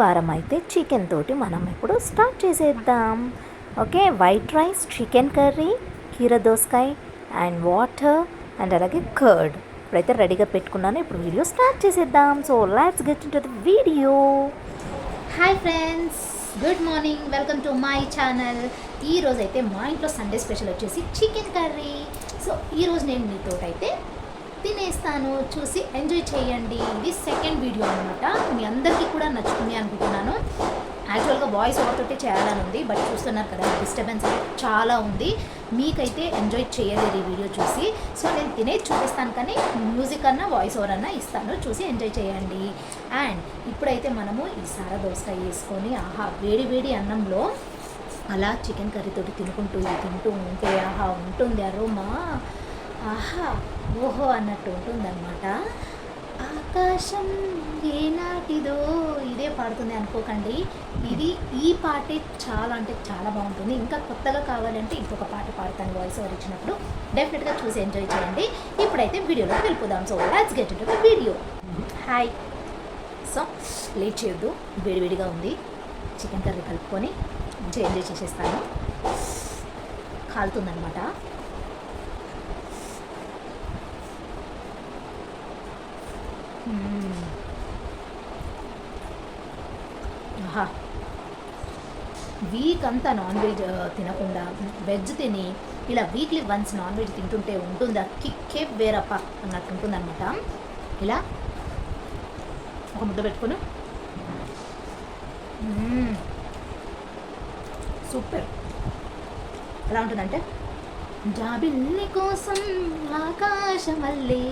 వారం అయితే చికెన్ తోటి మనం ఇప్పుడు స్టార్ట్ చేసేద్దాం. Okay white rice chicken curry కీర దోసకాయ అండ్ వాటర్ అండ్ అలాగే కర్డ్. ఇప్పుడైతే రెడీగా పెట్టుకున్నాను. ఇప్పుడు వీడియో స్టార్ట్ చేసేద్దాం. So let's get into the video hi friends good morning welcome to my channel ఈ రోజు అయితే మా ఇంట్లో సండే స్పెషల్ వచ్చేసి చికెన్ కర్రీ. సో ఈరోజు నేను మీతో అయితే తినేస్తాను చూసి ఎంజాయ్ చేయండి ఇది సెకండ్ వీడియో అనమాట మీ అందరికీ కూడా నచ్చుతుంది అనుకుంటున్నాను. యాక్చువల్గా వాయిస్ ఓవర్ చేయాలని ఉంది బట్ చూస్తున్నారు కదా డిస్టర్బెన్స్ చాలా ఉంది. మీకైతే ఎంజాయ్ చేయలేరు ఈ వీడియో చూసి. సో నేను తినే చూపిస్తాను కానీ మ్యూజిక్ అన్నా వాయిస్ ఓవర్ అన్నా ఇస్తాను చూసి ఎంజాయ్ చేయండి. అండ్ ఇప్పుడైతే మనము ఈ సారా దోసకాయ వేసుకొని ఆహా వేడి వేడి అన్నంలో అలా చికెన్ కర్రీతోటి తినుకుంటూ తింటూ ఉంటే ఆహా ఉంటుంది అరోమా. ఆహా. ఓహో అన్నట్టు ఉంటుందన్నమాట. ఆకాశం ఏనాటిదో ఇదే పాడుతుంది అనుకోకండి. ఇది ఈ పాటే చాలా అంటే చాలా బాగుంటుంది. ఇంకా కొత్తగా కావాలంటే ఇంకొక పాట పాడతాను వాయిస్ ఓవర్ ఇచ్చినప్పుడు. డెఫినెట్గా చూసి ఎంజాయ్ చేయండి. ఇప్పుడైతే వీడియోలో వెళ్ళిపోదాం. So let's get to video hi so late చేయొద్దు. వేడివేడిగా ఉంది. చికెన్ కర్రీ కలుపుకొని మంచిగా ఎంజాయ్ చేసేస్తాను. కాలుతుందనమాట మ్మ్. ఆహా వీక్ అంతా నాన్ వెజ్ తినకుండా వెజ్ తిని ఇలా వీక్లీ వన్స్ నాన్ వెజ్ తింటుంటే ఉంటుందా? కిక్కే వేరప్ప అన్నట్టు ఉంటుందన్నమాట. ఇలా ఒక ముద్ద పెట్టుకొని. సూపర్. ఎలా ఉంటుందంటే జాబిల్లి కోసం ఆకాశమల్లే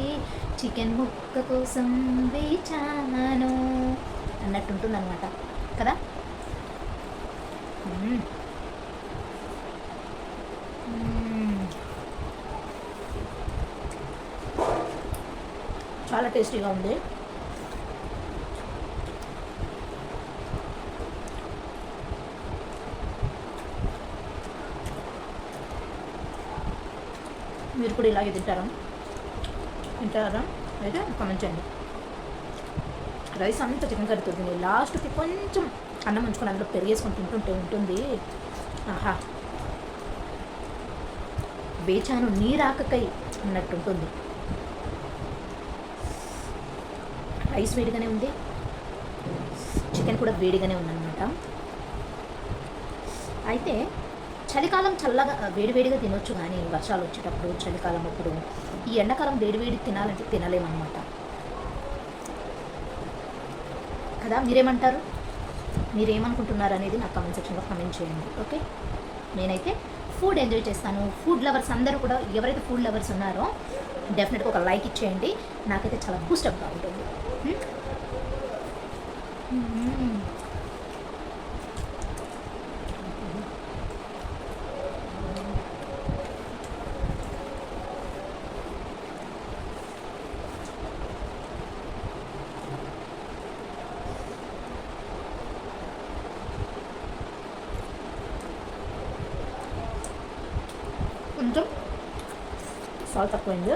చికెన్ ముక్క కోసం వేచాను అన్నట్టు ఉంటుందన్నమాట కదా మ్మ్. మ్మ్. చాలా టేస్టీగా ఉంది మీరు కూడా ఇలాగే తింటారా తింటారా? అయితే కామెంట్ చేయండి. రైస్ అంతా చికెన్ కర్రీ తిని లాస్ట్కి కొంచెం అన్నం ఉంచుకొని అందులో పెరిగేసుకొని తింటుంటే ఉంటుంది. ఆహా. వేచాను నీరాకకై అన్నట్టు ఉంటుంది. రైస్ వేడిగానే ఉంది. చికెన్ కూడా వేడిగానే ఉందన్నమాట. అయితే చలికాలం చల్లగా వేడివేడిగా తినొచ్చు కానీ వర్షాలు వచ్చేటప్పుడు చలికాలం అప్పుడు ఈ ఎండాకాలం వేడివేడి తినాలంటే తినలేమన్నమాట. కదా మీరేమంటారు? మీరేమనుకుంటున్నారు అనేది నాకు కామెంట్ సెక్షన్లో కామెంట్ చేయండి ఓకే? నేనైతే ఫుడ్ ఎంజాయ్ చేస్తాను. ఫుడ్ లవర్స్ అందరూ కూడా ఎవరైతే ఫుడ్ లవర్స్ ఉన్నారో డెఫినెట్గా ఒక లైక్ ఇచ్చేయండి. నాకైతే చాలా బూస్టప్గా ఉంటుంది. కొంచెం సాల్ట్ తక్కువైంది.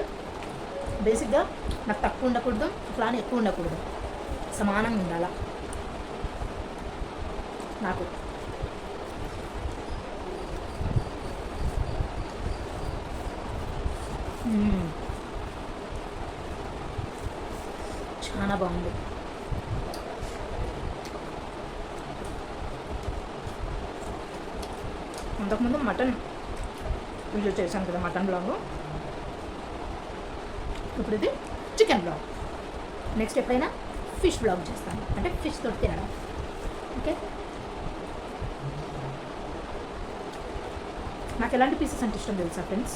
బేసిక్గా నాకు తక్కువ ఉండకూడదు అట్లానే ఎక్కువ ఉండకూడదు. సమానంగా ఉండాల? నాకు. Hmm. చాలా బాగుంది. అంతకుముందు మటన్ వీడియో చేశాను కదా మటన్ బ్లాగ్. ఇప్పుడు ఇది చికెన్ బ్లాగ్. నెక్స్ట్ ఎప్పుడైనా ఫిష్ బ్లాగ్ చేస్తాను. అంటే ఫిష్ తోటి తినడం. ఓకే? నాకు ఎలాంటి పీసెస్ అంటే ఇష్టం తెలుసా ఫ్రెండ్స్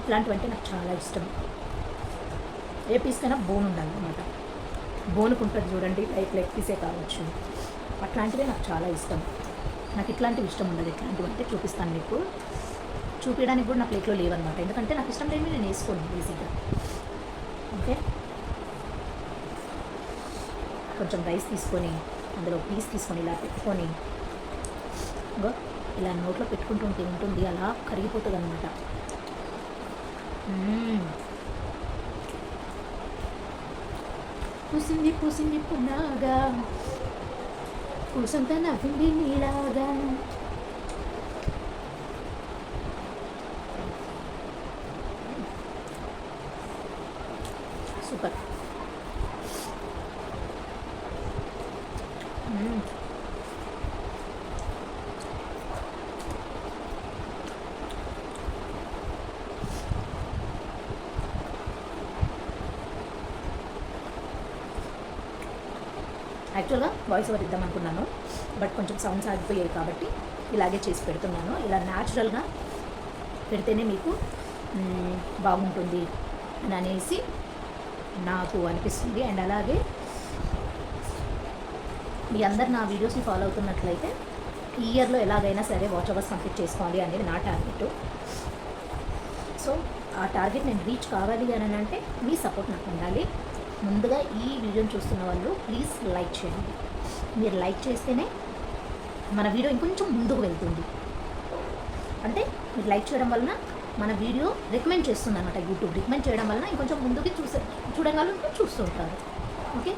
ఇట్లాంటివి అంటే నాకు చాలా ఇష్టం. ఏ పీస్కైనా బోన్ ఉండాలన్నమాట. బోన్కు ఉంటుంది చూడండి లైక్ లెగ్ పీసే కావచ్చు. అట్లాంటివే నాకు చాలా ఇష్టం. నాకు ఇట్లాంటివి ఇష్టం ఉండదు. ఇట్లాంటివి అంటే చూపిస్తాను మీకు. చూపించడానికి కూడా నా ప్లేట్లో లేవన్నమాట. ఎందుకంటే నాకు ఇష్టం లేని నేను వేసుకోను ఈజీగా ఓకే కొంచెం రైస్ తీసుకొని అందులో పీస్ తీసుకొని ఇలా పెట్టుకొని ఇలా నోట్లో పెట్టుకుంటూ ఉంటే ఉంటుంది అలా కరిగిపోతుంది అనమాట పూసింది పూసింది పునాగా పూసంతా నవ్వింది నీలాగా. సూపర్ యాక్చువల్గా వాయిస్ ఓవర్ ఇద్దాం అనుకున్నాను. బట్ కొంచెం సౌండ్స్ ఆగిపోయాయి కాబట్టి ఇలాగే చేసి పెడుతున్నాను. ఇలా న్యాచురల్గా పెడితేనే మీకు బాగుంటుంది అని అనేసి నాకు అనిపిస్తుంది. అండ్ అలాగే మీ అందరు నా వీడియోస్ని ఫాలో అవుతున్నట్లయితే ఈ ఇయర్లో ఎలాగైనా సరే వాచ్ అవర్స్ కంప్లీట్ చేసుకోవాలి అనేది నా టార్గెట్. సో ఆ టార్గెట్ నేను రీచ్ కావాలి అని అంటే మీ సపోర్ట్ నాకు ఉండాలి. ముందుగా ఈ వీడియోని చూస్తున్న వాళ్ళు ప్లీజ్ లైక్ చేయండి. మీరు లైక్ చేస్తేనే మన వీడియో ఇంకొంచెం ముందుకు వెళ్తుంది. అంటే మీరు లైక్ చేయడం వలన మన వీడియో రికమెండ్ చేస్తుంది అనమాట యూట్యూబ్. రికమెండ్ చేయడం వలన ఇంకొంచెం ముందుకి చూసే చూడగలను చూస్తుంటారు ఓకే?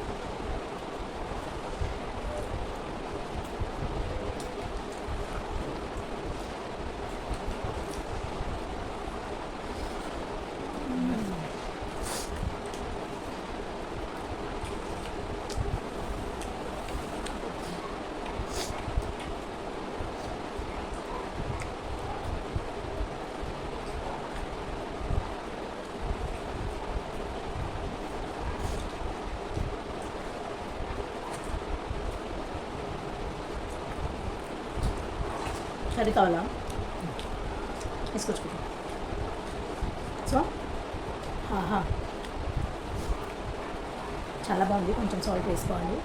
కర్రీ కావాలా వేసుకొచ్చుకుంటాం సో ఆహా చాలా బాగుంది కొంచెం సాల్ట్ వేసుకోవాలి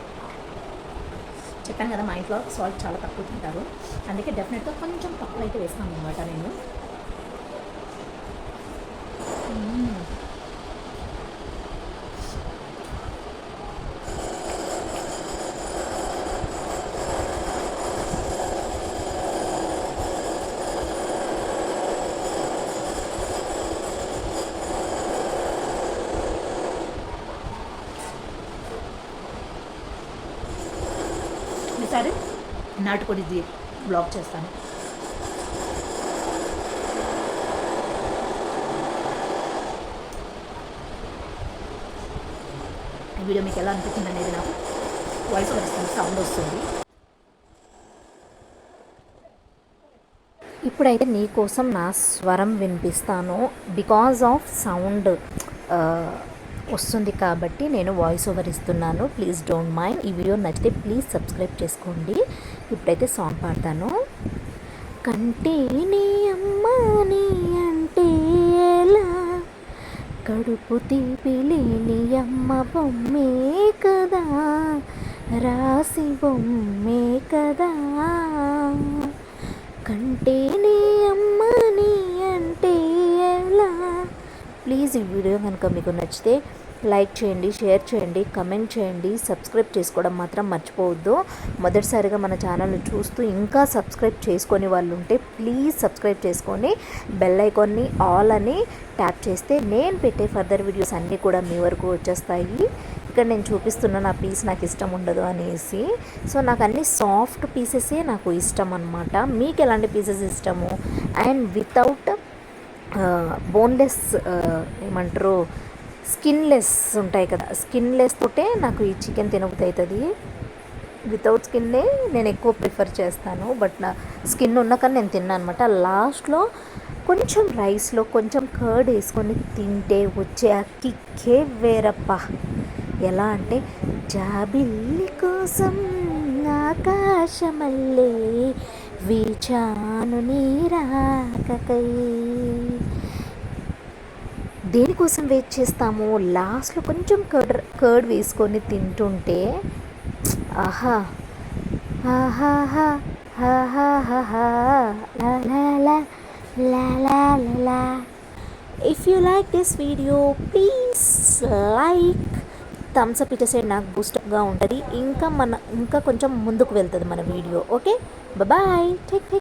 చెప్పాను కదా మా ఇంట్లో సాల్ట్ చాలా తక్కువ తింటారు అందుకే డెఫినెట్గా కొంచెం తక్కువ అయితే వేస్తాను అనమాట నేను నాటుకోడిది బ్లాక్ చేస్తాను. ఈ వీడియో మీకు ఎలా అనిపించింది అనేది నాకు వాయిస్ వస్తుంది సౌండ్ వస్తుంది. ఇప్పుడైతే నీకోసం నా స్వరం వినిపిస్తాను. బికాజ్ ఆఫ్ సౌండ్ వస్తుంది కాబట్టి నేను వాయిస్ ఓవర్ ఇస్తున్నాను. ప్లీజ్ డోంట్ మైండ్ ఈ వీడియో నచ్చితే ప్లీజ్ సబ్స్క్రైబ్ చేసుకోండి. ఇప్పుడైతే సాంగ్ పాడతాను. కంటే నీ అమ్మ నీ అంటే ఎలా? కడుపు తీపి లేని అమ్మ బొమ్మే కదా? రాసి బొమ్మే కదా? కంటే కనుక మీకు నచ్చితే లైక్ చేయండి షేర్ చేయండి కమెంట్ చేయండి. సబ్స్క్రైబ్ చేసుకోవడం మాత్రం మర్చిపోవద్దు. మొదటిసారిగా మన ఛానల్ని చూస్తూ ఇంకా సబ్స్క్రైబ్ చేసుకొని వాళ్ళు ఉంటే ప్లీజ్ సబ్స్క్రైబ్ చేసుకొని బెల్ ఐకాన్ని ఆల్ అని ట్యాప్ చేస్తే నేను పెట్టే ఫర్దర్ వీడియోస్ అన్నీ కూడా మీ వరకు వచ్చేస్తాయి. ఇక్కడ నేను చూపిస్తున్న నా పీస్ నాకు ఇష్టం ఉండదు అనేసి. సో నాకు అన్ని సాఫ్ట్ పీసెసే నాకు ఇష్టం అనమాట మీకు ఎలాంటి పీసెస్ ఇష్టము? అండ్ వితౌట్ బోన్లెస్ ఏమంటారు స్కిన్లెస్ ఉంటాయి కదా. స్కిన్లెస్ తోటే నాకు ఈ చికెన్ తినబుద్ధి అవుతుంది. వితౌట్ స్కిన్నే నేను ఎక్కువ ప్రిఫర్ చేస్తాను. బట్ నా స్కిన్ ఉన్న కానీ నేను తిన్నాను అనమాట లాస్ట్లో కొంచెం రైస్లో కొంచెం కర్డ్ వేసుకొని తింటే వచ్చే ఆ కిక్కే వేరప్ప. ఎలా అంటే జాబిల్లి కోసం ఆకాశమల్లే వీచాను నీరాకకై. దేనికోసం వెయిట్ చేస్తాము? లాస్ట్లో కొంచెం కర్డ్ కర్డ్ వేసుకొని తింటుంటే ఆహా ఆహాహా ఆహాహా లా లా లా లా if you like this video please like thumbs up ఇచ్చేసే నాకు బూస్టప్గా ఉంటుంది. ఇంకా మన ఇంకా కొంచెం ముందుకు వెళ్తుంది మన video okay bye take take